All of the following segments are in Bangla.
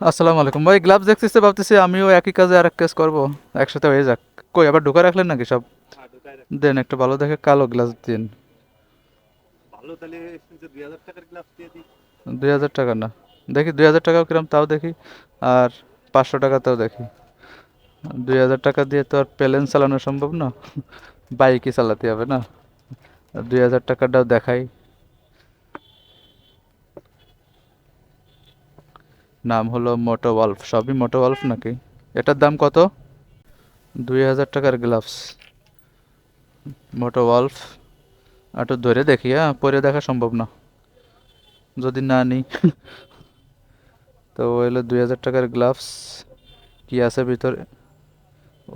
আসসালামু আলাইকুম। ভাই গ্লাভস দেখতেছি ভাবতেছি আমিও একই কাজে আর এক কাজ করব। একসাথে হয়ে যাক। কই আবার ঢুকা রাখলেন নাকি সব? হ্যাঁ দেন একটা ভালো দেখে কালো গ্লাস দিন। ভালো তাহলে যে দুই হাজার টাকা না। দেখি দুই হাজার টাকাও কিরম তাও দেখি। আর পাঁচশো টাকাতেও দেখি। দুই হাজার টাকা দিয়ে তো আর প্লেন চালানো সম্ভব না। বাইকই চালাতে হবে না। দুই হাজার টাকাটাও দেখাই। নাম হলো মোটো ওয়ালফ। সবই মোটো ওয়ালফ নাকি? এটার দাম কত? দুই হাজার টাকার গ্লাভস। মোটো ওয়ালফ। একটু ধরে দেখি হ্যাঁ পরে দেখা সম্ভব না। যদি না নিই। তো হইল দুই হাজার টাকার গ্লাভস। কি আছে ভিতরে?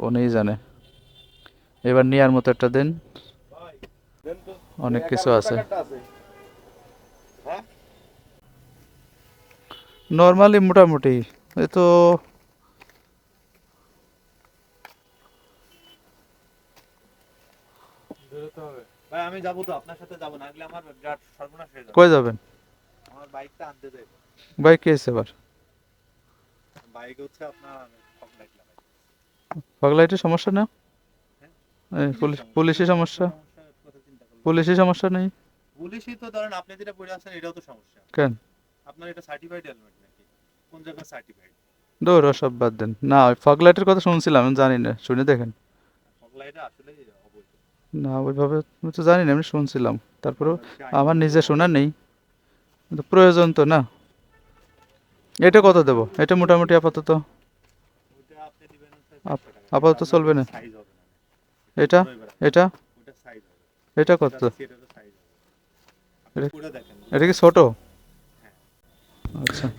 ও নেই জানে। এবার নেওয়ার মতো একটা দিন। অনেক কিছু আছে। নর্মালি মোটামুটি। এ তো ভাই আমি যাব তো আপনার সাথে যাব না আগলে আমার বিরাট সর্বনাশ হয়ে যাবে। কই যাবেন? আমার বাইকটা আনতে দেয়। বাইক কি এবার বাইক হচ্ছে আপনার ফগ লাগাই পাগলাইটের সমস্যা না? পুলিশের সমস্যা। পুলিশের সমস্যা নেই? পুলিশই তো ধরেন আপনি যেটা পড়ে আছেন এটাও তো সমস্যা। কেন? আপনার এটা সার্টিফাইড হেলমেট নাকি? কোন জায়গায় সার্টিফাইড দৌড় সব বাদ দেন। না ওই ফগ লাইটের কথা শুনছিলাম আমি জানি না শুনে দেখেন। আসলে অবৈধ। না ওইভাবে আমি তো জানি না আমি শুনছিলাম। তারপরেও আমার নিজে শোনা নেই। কিন্তু প্রয়োজন তো না? এটা কত দেবো? এটা মোটামুটি আপাতত? ওটা আপনি দিবেন আপ- আপাতত চলবে না। size হবে না। এটা? এটা? ওটা size হবে। এটা কত? এটা হচ্ছে এটারও হবে। আপনি এটা- পুরো দেখেন। এটা কি ছোট?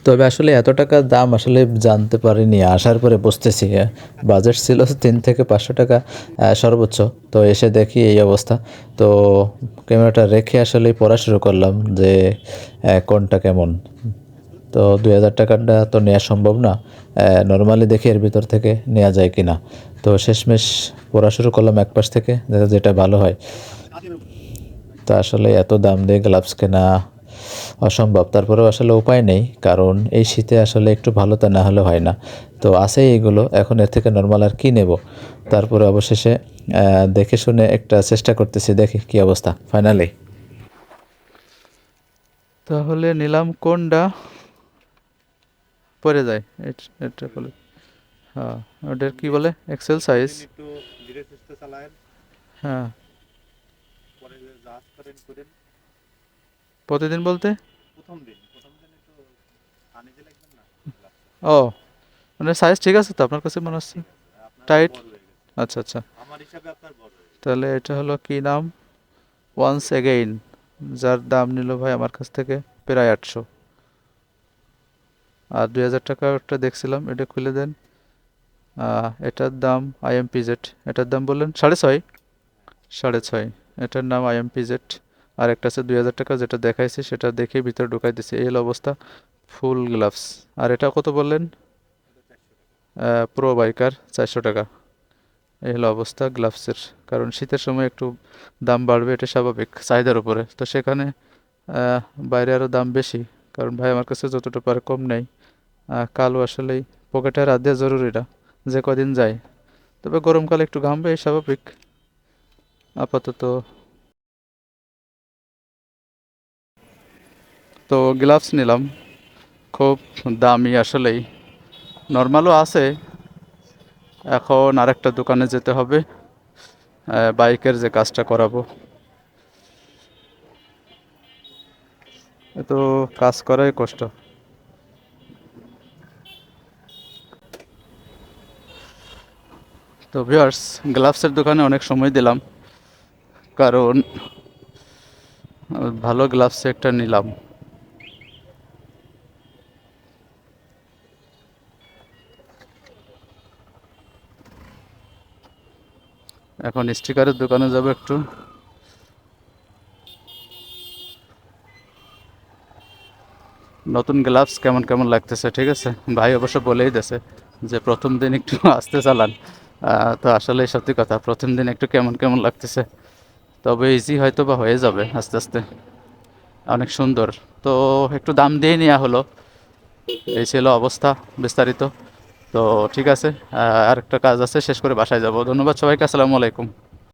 তবে আসলে এত টাকা দাম আসলে জানতে পারিনি। আসার পরে বুঝতেছি বাজেট ছিল তিন থেকে পাঁচশো টাকা সর্বোচ্চ। তো এসে দেখি এই অবস্থা। তো ক্যামেরাটা রেখে আসলে পড়া শুরু করলাম যে কোনটা কেমন। তো দুই হাজার টাকাটা তো নেওয়া সম্ভব না। নর্মালি দেখি এর ভিতর থেকে নেওয়া যায় কি না তো শেষমেশ পড়া শুরু করলাম এক পাশ থেকে যেটা ভালো হয়। তো আসলে এত দাম দিয়ে গ্লাভস কেনা অসম্ভব। তারপরেও আসলে উপায় নেই কারণ এই শীতে আসলে একটু ভালো তা না হলে হয় না। তো আছেই এগুলো এখন এর থেকে নর্মাল আর কি নেব? তারপরে অবশেষে দেখে শুনে একটা চেষ্টা করতেছি দেখি কি অবস্থা ফাইনালি তাহলে নিলাম কোনটা? পরে যায় এট- বলে হ্যাঁ ওটার কি বলে? এক্সেল সাইজ হ্যাঁ। পরে করেন করেন। প্রতিদিন বলতে? প্রথম দিন প্রথম দিন একটু আনিজে লাগবেন না ও মানে সাইজ ঠিক আছে তো আপনার কাছে মনে হচ্ছে? গেছে। আচ্ছা আচ্ছা। আমার হিসাবে আপনার বড় তাহলে এটা হলো কি নাম? ওয়ান্স এগেইন যার দাম নিল ভাই আমার কাছ থেকে প্রায় আটশো। আর দুই হাজার টাকা একটা দেখছিলাম এটা খুলে দেন। এটার দাম আইএমপিজেড এটার দাম বললেন সাড়ে ছয়? সাড়ে ছয়। এটার নাম আইএমপিজেড আর একটা আছে দুই হাজার টাকা, যেটা দেখাইছি সেটা দেখে ভিতরে ঢুকাই দিছি। এই অবস্থা, ফুল গ্লাভস। আর এটা কত বললেন? প্রো বাইকার চারশো টাকা। এই হলো অবস্থা গ্লাভসের, কারণ শীতের সময় একটু দাম বাড়বে, এটা স্বাভাবিক চাহিদার উপরে। তো সেখানে বাইরে আরও দাম বেশি, কারণ ভাই আমার কাছে যতটা পারে কম নেই। কালো আসলেই পকেটে হাত দেওয়া জরুরি না, যে কদিন যায়। তবে গরমকালে একটু ঘামবে, স্বাভাবিক। আপাতত তো গ্লাভস নিলাম। খুব দামি আসলেই। নর্মালও আছে। এখন আরেকটা দোকানে যেতে হবে। বাইকের যে কাজটা করাবো। তো কাজ করাই কষ্ট। তো ভিউয়ার্স গ্লাভসের দোকানে অনেক সময় দিলাম। কারণ ভালো গ্লাভস একটা নিলাম। এখন স্টিকারের দোকানে যাব একটু। নতুন গ্লাভস কেমন কেমন লাগতেছে, ঠিক আছে? ভাই অবশ্য বলেই দিয়েছে যে প্রথম দিন একটু আস্তে চালান। তো আসলে সত্যি কথা, প্রথম দিন একটু কেমন কেমন লাগতেছে। তবে ইজি হয়তো বা হয়ে যাবে আস্তে আস্তে। অনেক সুন্দর। তো একটু দাম দিয়ে নেওয়া হলো। এই ছিল অবস্থা বিস্তারিত। তো ঠিক আছে আহ, আরেকটা কাজ আছে শেষ করে বাসায় যাব। ধন্যবাদ সবাইকে আসসালামু আলাইকুম।